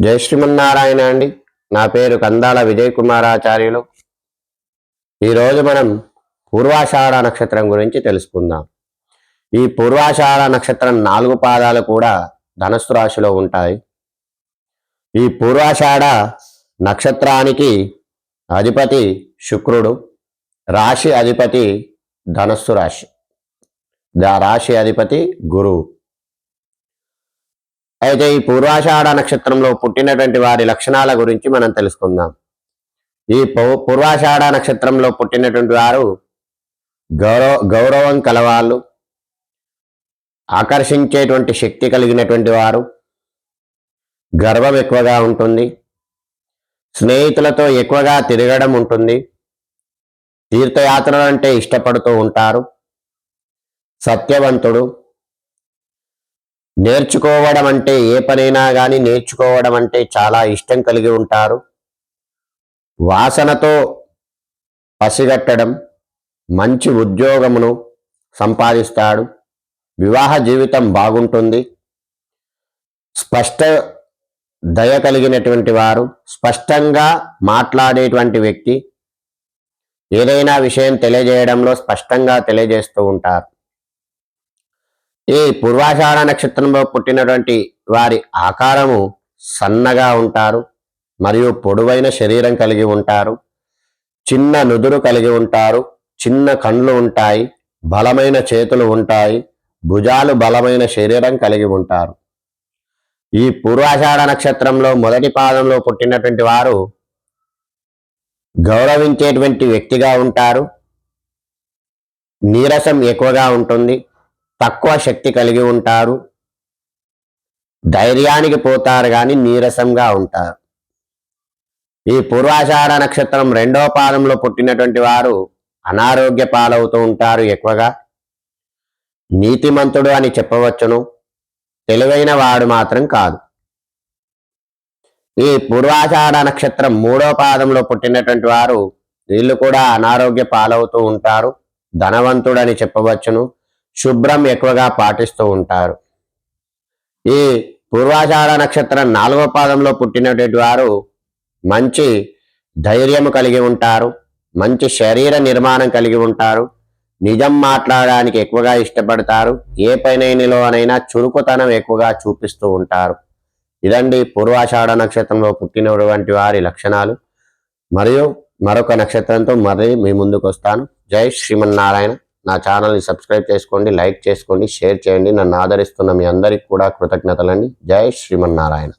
జై శ్రీమన్నారాయణ అండి. నా పేరు కందాల విజయ్ కుమారాచార్యులు ఈరోజు మనం పూర్వాషాఢ నక్షత్రం గురించి తెలుసుకుందాం. ఈ పూర్వాషాఢ నక్షత్రం నాలుగు పాదాలు కూడా ధనస్సు రాశిలో ఉంటాయి. ఈ పూర్వాషాఢ నక్షత్రానికి అధిపతి శుక్రుడు రాశి అధిపతి ధనస్సు రాశి. రాశి అధిపతి గురువు. అయితే ఈ పూర్వాషాఢ నక్షత్రంలో పుట్టినటువంటి వారి లక్షణాల గురించి మనం తెలుసుకుందాం. ఈ పౌ- పూర్వాషాఢ నక్షత్రంలో పుట్టినటువంటి వారు గౌరవ గౌరవం కలవాళ్ళు ఆకర్షించేటువంటి శక్తి కలిగినటువంటి వారు గర్వం ఎక్కువగా ఉంటుంది స్నేహితులతో ఎక్కువగా తిరగడం ఉంటుంది తీర్థయాత్రలు అంటే ఇష్టపడుతూ ఉంటారు సత్యవంతుడు నేర్చుకోవడం అంటే ఏ పనైనా కానీ నేర్చుకోవడం అంటే చాలా ఇష్టం కలిగి ఉంటారు. వాసనతో పసిగట్టడం మంచి ఉద్యోగమును సంపాదిస్తాడు. వివాహ జీవితం బాగుంటుంది. స్పష్ట దయ కలిగినటువంటి వారు స్పష్టంగా మాట్లాడేటువంటి వ్యక్తి ఏదైనా విషయం తెలియజేయడంలో స్పష్టంగా తెలియజేస్తూ ఉంటారు. ఈ పూర్వాషాఢ నక్షత్రంలో పుట్టినటువంటి వారి ఆకారము సన్నగా ఉంటారు మరియు పొడవైన శరీరం కలిగి ఉంటారు చిన్న నుదురు కలిగి ఉంటారు చిన్న కండ్లు ఉంటాయి బలమైన చేతులు ఉంటాయి భుజాలు బలమైన శరీరం కలిగి ఉంటారు. ఈ పూర్వాషాఢ నక్షత్రంలో మొదటి పాదంలో పుట్టినటువంటి వారు గౌరవించేటువంటి వ్యక్తిగా ఉంటారు నీరసం ఎక్కువగా ఉంటుంది తక్కువ శక్తి కలిగి ఉంటారు. ధైర్యానికి పోతారు కానీ నీరసంగా ఉంటారు. ఈ పూర్వాషాఢ నక్షత్రం రెండవ పాదంలో పుట్టినటువంటి వారు అనారోగ్య పాలవుతూ ఉంటారు ఎక్కువగా. నీతిమంతుడు అని చెప్పవచ్చును. తెలివైన వాడు మాత్రం కాదు. ఈ పూర్వాషాఢ నక్షత్రం మూడో పాదంలో పుట్టినటువంటి వారు వీళ్ళు కూడా అనారోగ్య పాలవుతూ ఉంటారు. ధనవంతుడు అని చెప్పవచ్చును. శుభ్రం ఎక్కువగా పాటిస్తూ ఉంటారు. ఈ పూర్వాషాఢ నక్షత్రం నాలుగో పాదంలో పుట్టినటువంటి వారు మంచి ధైర్యము కలిగి ఉంటారు. మంచి శరీర నిర్మాణం కలిగి ఉంటారు. నిజం మాట్లాడడానికి ఎక్కువగా ఇష్టపడతారు. ఏ పైనైనలోనైనా చురుకుతనం ఎక్కువగా చూపిస్తూ ఉంటారు. ఇదండి పూర్వాషాఢ నక్షత్రంలో పుట్టినటువంటి వారి లక్షణాలు. మరియు మరొక నక్షత్రంతో మరీ మీ ముందుకు వస్తాను జై శ్రీమన్నారాయణ. నా ఛానల్ని సబ్స్క్రైబ్ చేసుకోండి లైక్ చేసుకోండి షేర్ చేయండి. నన్ను ఆదరిస్తున్న మీ అందరికీ కూడా కృతజ్ఞతలండి. జై శ్రీమన్నారాయణ.